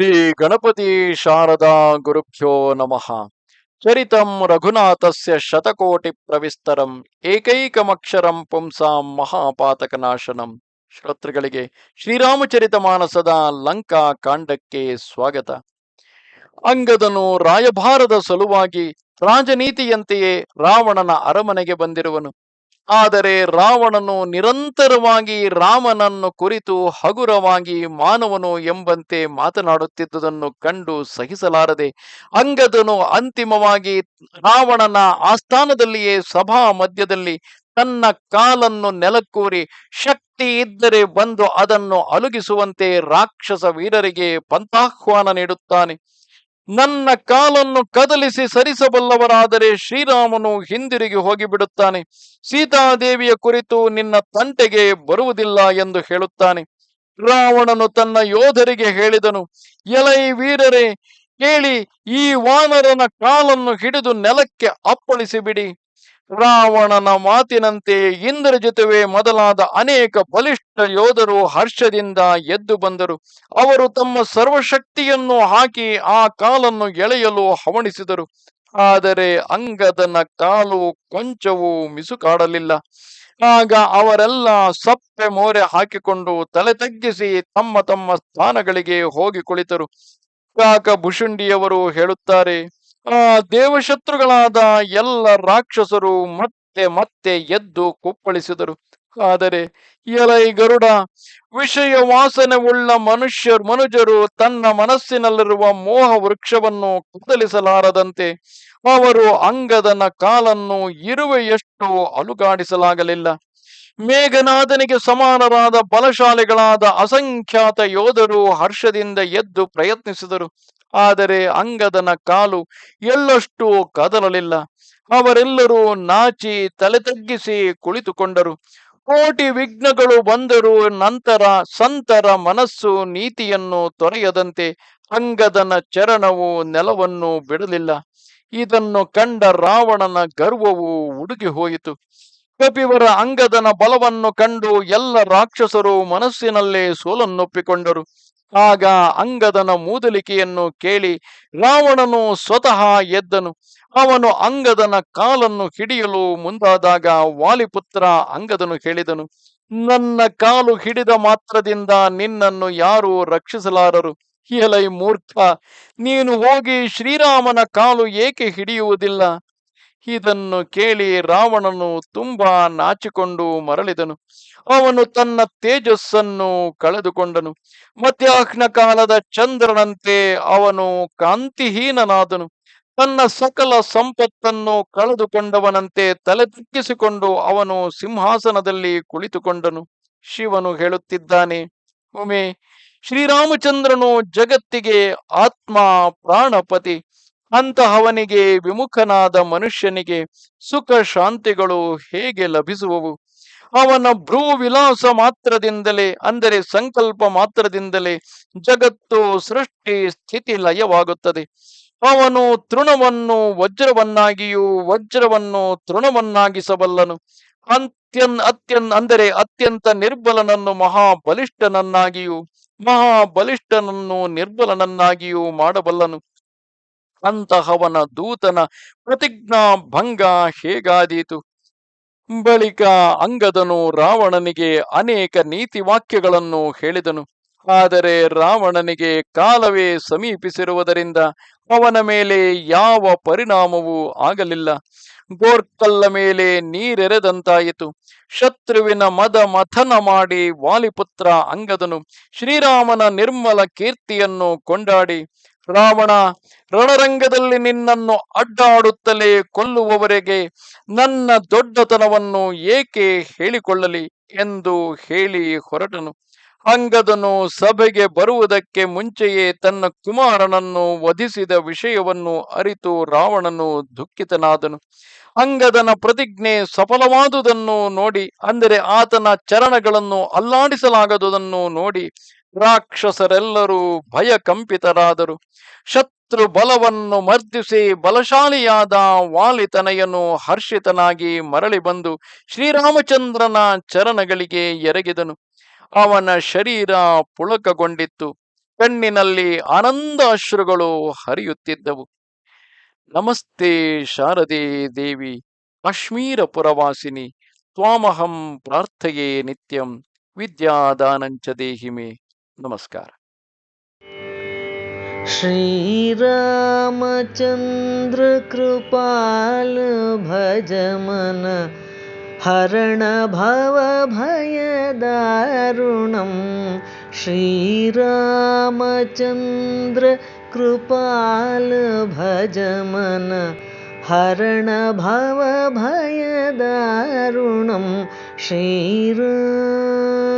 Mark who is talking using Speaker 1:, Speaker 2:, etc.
Speaker 1: ಶ್ರೀ ಗಣಪತಿ ಶಾರದಾ ಗುರುಭ್ಯೋ ನಮಃ. ಚರಿತಂ ರಘುನಾಥಸ್ಯ ಶತಕೋಟಿ ಪ್ರವಿಸ್ತರಂ, ಏಕೈಕಮಕ್ಷರಂ ಪುಂಸಾಂ ಮಹಾಪಾತಕನಾಶನಂ. ಶ್ರೋತೃಗಳಿಗೆ ಶ್ರೀರಾಮಚರಿತ ಮಾನಸದ ಲಂಕಾ ಕಾಂಡಕ್ಕೆ ಸ್ವಾಗತ. ಅಂಗದನು ರಾಯಭಾರದ ಸಲುವಾಗಿ ರಾಜನೀತಿಯಂತೆಯೇ ರಾವಣನ ಅರಮನೆಗೆ ಬಂದಿರುವನು. ಆದರೆ ರಾವಣನು ನಿರಂತರವಾಗಿ ರಾಮನನ್ನು ಕುರಿತು ಹಗುರವಾಗಿ ಮಾನವನು ಎಂಬಂತೆ ಮಾತನಾಡುತ್ತಿದ್ದುದನ್ನು ಕಂಡು ಸಹಿಸಲಾರದೆ ಅಂಗದನು ಅಂತಿಮವಾಗಿ ರಾವಣನ ಆಸ್ಥಾನದಲ್ಲಿಯೇ ಸಭಾ ಮಧ್ಯದಲ್ಲಿ ತನ್ನ ಕಾಲನ್ನು ನೆಲಕ್ಕೂರಿ ಶಕ್ತಿ ಇದ್ದರೆ ಬಂದು ಅದನ್ನು ಅಲುಗಿಸುವಂತೆ ರಾಕ್ಷಸ ವೀರರಿಗೆ ಪಂಥಾಹ್ವಾನ ನೀಡುತ್ತಾನೆ. ನನ್ನ ಕಾಲನ್ನು ಕದಲಿಸಿ ಸರಿಸಬಲ್ಲವರಾದರೆ ಶ್ರೀರಾಮನು ಹಿಂದಿರುಗಿ ಹೋಗಿಬಿಡುತ್ತಾನೆ. ಸೀತಾದೇವಿಯ ಕುರಿತು ನಿನ್ನ ತಂಟೆಗೆ ಬರುವುದಿಲ್ಲ ಎಂದು ಹೇಳುತ್ತಾನೆ. ರಾವಣನು ತನ್ನ ಯೋಧರಿಗೆ ಹೇಳಿದನು, ಎಲೈ ವೀರರೇ, ಕೇಳಿ, ಈ ವಾನರನ ಕಾಲನ್ನು ಹಿಡಿದು ನೆಲಕ್ಕೆ ಅಪ್ಪಳಿಸಿ ಬಿಡಿ ರಾವಣನ ಮಾತಿನಂತೆ ಇಂದ್ರಜಿತವೇ ಮೊದಲಾದ ಅನೇಕ ಬಲಿಷ್ಠ ಯೋಧರು ಹರ್ಷದಿಂದ ಎದ್ದು ಬಂದರು. ಅವರು ತಮ್ಮ ಸರ್ವಶಕ್ತಿಯನ್ನು ಹಾಕಿ ಆ ಕಾಲನ್ನು ಎಳೆಯಲು ಹವಣಿಸಿದರು. ಆದರೆ ಅಂಗದನ ಕಾಲು ಕೊಂಚವೂ ಮಿಸುಕಾಡಲಿಲ್ಲ. ಆಗ ಅವರೆಲ್ಲ ಸಪ್ಪೆ ಮೋರೆ ಹಾಕಿಕೊಂಡು ತಲೆ ತಗ್ಗಿಸಿ ತಮ್ಮ ತಮ್ಮ ಸ್ಥಾನಗಳಿಗೆ ಹೋಗಿ ಕುಳಿತರು. ಕಾಕ ಭುಷುಂಡಿಯವರು ಹೇಳುತ್ತಾರೆ ಆ ದೇವಶತ್ರುಗಳಾದ ಎಲ್ಲ ರಾಕ್ಷಸರು ಮತ್ತೆ ಮತ್ತೆ ಎದ್ದು ಕುಪ್ಪಳಿಸಿದರು. ಆದರೆ ಎಲೈ ಗರುಡ, ವಿಷಯ ವಾಸನೆವುಳ್ಳ ಮನುಷ್ಯ ಮನುಜರು ತನ್ನ ಮನಸ್ಸಿನಲ್ಲಿರುವ ಮೋಹ ವೃಕ್ಷವನ್ನು ಕದಲಿಸಲಾರದಂತೆ ಅವರು ಅಂಗದನ ಕಾಲನ್ನು ಇರುವೆಯಷ್ಟು ಅಲುಗಾಡಿಸಲಾಗಲಿಲ್ಲ. ಮೇಘನಾಥನಿಗೆ ಸಮಾನರಾದ ಬಲಶಾಲಿಗಳಾದ ಅಸಂಖ್ಯಾತ ಯೋಧರು ಹರ್ಷದಿಂದ ಎದ್ದು ಪ್ರಯತ್ನಿಸಿದರು. ಆದರೆ ಅಂಗದನ ಕಾಲು ಎಳ್ಳಷ್ಟು ಕದಲಲಿಲ್ಲ. ಅವರೆಲ್ಲರೂ ನಾಚಿ ತಲೆ ತಗ್ಗಿಸಿ ಕುಳಿತುಕೊಂಡರು. ಕೋಟಿ ವಿಘ್ನಗಳು ಬಂದರೂ ನಂತರ ಸಂತರ ಮನಸ್ಸು ನೀತಿಯನ್ನು ತೊರೆಯದಂತೆ ಅಂಗದನ ಚರಣವು ನೆಲವನ್ನು ಬಿಡಲಿಲ್ಲ. ಇದನ್ನು ಕಂಡ ರಾವಣನ ಗರ್ವವು ಉಡುಗಿ ಹೋಯಿತು ಕಪಿವರ ಅಂಗದನ ಬಲವನ್ನು ಕಂಡು ಎಲ್ಲ ರಾಕ್ಷಸರು ಮನಸ್ಸಿನಲ್ಲೇ ಸೋಲನ್ನೊಪ್ಪಿಕೊಂಡರು. ಆಗ ಅಂಗದನ ಮೂದಲಿಕೆಯನ್ನು ಕೇಳಿ ರಾವಣನು ಸ್ವತಃ ಎದ್ದನು. ಅವನು ಅಂಗದನ ಕಾಲನ್ನು ಹಿಡಿಯಲು ಮುಂದಾದಾಗ ವಾಲಿಪುತ್ರ ಅಂಗದನು ಹೇಳಿದನು, ನನ್ನ ಕಾಲು ಹಿಡಿದ ಮಾತ್ರದಿಂದ ನಿನ್ನನ್ನು ಯಾರು ರಕ್ಷಿಸಲಾರರು. ಎಲೈ ಮೂರ್ಖ, ನೀನು ಹೋಗಿ ಶ್ರೀರಾಮನ ಕಾಲು ಏಕೆ ಹಿಡಿಯುವುದಿಲ್ಲ? ಇದನ್ನು ಕೇಳಿ ರಾವಣನು ತುಂಬಾ ನಾಚಿಕೊಂಡು ಮರಳಿದನು. ಅವನು ತನ್ನ ತೇಜಸ್ಸನ್ನು ಕಳೆದುಕೊಂಡನು. ಮಧ್ಯಾಹ್ನ ಕಾಲದ ಚಂದ್ರನಂತೆ ಅವನು ಕಾಂತಿಹೀನನಾದನು ತನ್ನ ಸಕಲ ಸಂಪತ್ತನ್ನು ಕಳೆದುಕೊಂಡವನಂತೆ ತಲೆ ತಿಕ್ಕಿಸಿಕೊಂಡು ಅವನು ಸಿಂಹಾಸನದಲ್ಲಿ ಕುಳಿತುಕೊಂಡನು. ಶಿವನು ಹೇಳುತ್ತಿದ್ದಾನೆ ಉಮೆ ಶ್ರೀರಾಮಚಂದ್ರನು ಜಗತ್ತಿಗೆ ಆತ್ಮ ಪ್ರಾಣಪತಿ. ಅಂತಹವನಿಗೆ ವಿಮುಖನಾದ ಮನುಷ್ಯನಿಗೆ ಸುಖ ಶಾಂತಿಗಳು ಹೇಗೆ ಲಭಿಸುವವು? ಅವನ ಭ್ರೂ ವಿಲಾಸ ಮಾತ್ರದಿಂದಲೇ, ಅಂದರೆ ಸಂಕಲ್ಪ ಮಾತ್ರದಿಂದಲೇ ಜಗತ್ತು ಸೃಷ್ಟಿ ಸ್ಥಿತಿ ಲಯವಾಗುತ್ತದೆ. ಅವನು ತೃಣವನ್ನು ವಜ್ರವನ್ನಾಗಿಯೂ ವಜ್ರವನ್ನು ತೃಣವನ್ನಾಗಿಸಬಲ್ಲನು. ಅತ್ಯನ್ ಅತ್ಯನ್, ಅಂದರೆ ಅತ್ಯಂತ ನಿರ್ಬಲನನ್ನು ಮಹಾಬಲಿಷ್ಠನನ್ನಾಗಿಯೂ, ಮಹಾಬಲಿಷ್ಠನನ್ನು ನಿರ್ಬಲನನ್ನಾಗಿಯೂ ಮಾಡಬಲ್ಲನು. ಅಂತಹವನ ದೂತನ ಪ್ರತಿಜ್ಞಾ ಭಂಗ ಹೇಗಾದೀತು? ಬಳಿಕ ಅಂಗದನು ರಾವಣನಿಗೆ ಅನೇಕ ನೀತಿ ವಾಕ್ಯಗಳನ್ನು ಹೇಳಿದನು. ಆದರೆ ರಾವಣನಿಗೆ ಕಾಲವೇ ಸಮೀಪಿಸಿರುವುದರಿಂದ ಅವನ ಮೇಲೆ ಯಾವ ಪರಿಣಾಮವೂ ಆಗಲಿಲ್ಲ. ಗೋರ್ಕಲ್ಲ ಮೇಲೆ ನೀರೆರೆದಂತಾಯಿತು. ಶತ್ರುವಿನ ಮದ ಮಥನ ಮಾಡಿ ವಾಲಿಪುತ್ರ ಅಂಗದನು ಶ್ರೀರಾಮನ ನಿರ್ಮಲ ಕೀರ್ತಿಯನ್ನು ಕೊಂಡಾಡಿ ರಾವಣ, ರಣರಂಗದಲ್ಲಿ ನಿನ್ನನ್ನು ಅಡ್ಡಾಡುತ್ತಲೇ ಕೊಲ್ಲುವವರೆಗೆ ನನ್ನ ದೊಡ್ಡತನವನ್ನು ಏಕೆ ಹೇಳಿಕೊಳ್ಳಲಿ ಎಂದು ಹೇಳಿ ಹೊರಟನು. ಅಂಗದನು ಸಭೆಗೆ ಬರುವುದಕ್ಕೆ ಮುಂಚೆಯೇ ತನ್ನ ಕುಮಾರನನ್ನು ವಧಿಸಿದ ವಿಷಯವನ್ನು ಅರಿತು ರಾವಣನು ದುಃಖಿತನಾದನು. ಅಂಗದನ ಪ್ರತಿಜ್ಞೆ ಸಫಲವಾದುದನ್ನು ನೋಡಿ, ಅಂದರೆ ಆತನ ಚರಣಗಳನ್ನು ಅಲ್ಲಾಡಿಸಲಾಗದುದನ್ನು ನೋಡಿ ರಾಕ್ಷಸರೆಲ್ಲರೂ ಭಯ ಕಂಪಿತರಾದರು ಶತ್ರು ಬಲವನ್ನು ಮರ್ದಿಸಿ ಬಲಶಾಲಿಯಾದ ವಾಲಿತನಯನು ಹರ್ಷಿತನಾಗಿ ಮರಳಿ ಬಂದು ಶ್ರೀರಾಮಚಂದ್ರನ ಚರಣಗಳಿಗೆ ಎರಗಿದನು. ಅವನ ಶರೀರ ಪುಳಕಗೊಂಡಿತ್ತು. ಕಣ್ಣಿನಲ್ಲಿ ಆನಂದ ಅಶ್ರುಗಳು ಹರಿಯುತ್ತಿದ್ದವು. ನಮಸ್ತೆ ಶಾರದೆ ದೇವಿ ಕಾಶ್ಮೀರ ಪುರವಾಸಿನಿ ತ್ವಾಮಹಂ ಪ್ರಾರ್ಥೆಯೇ ನಿತ್ಯಂ, ವಿದ್ಯಾದಾನಂಚ ದೇಹಿಮೆ. नमस्कार।
Speaker 2: श्रीरामचन्द्र कृपाल भजमन हरण भवभयदारुणं श्रीरामचन्द्र कृपाल भजमन हरण भवभयदारुणं श्रीरा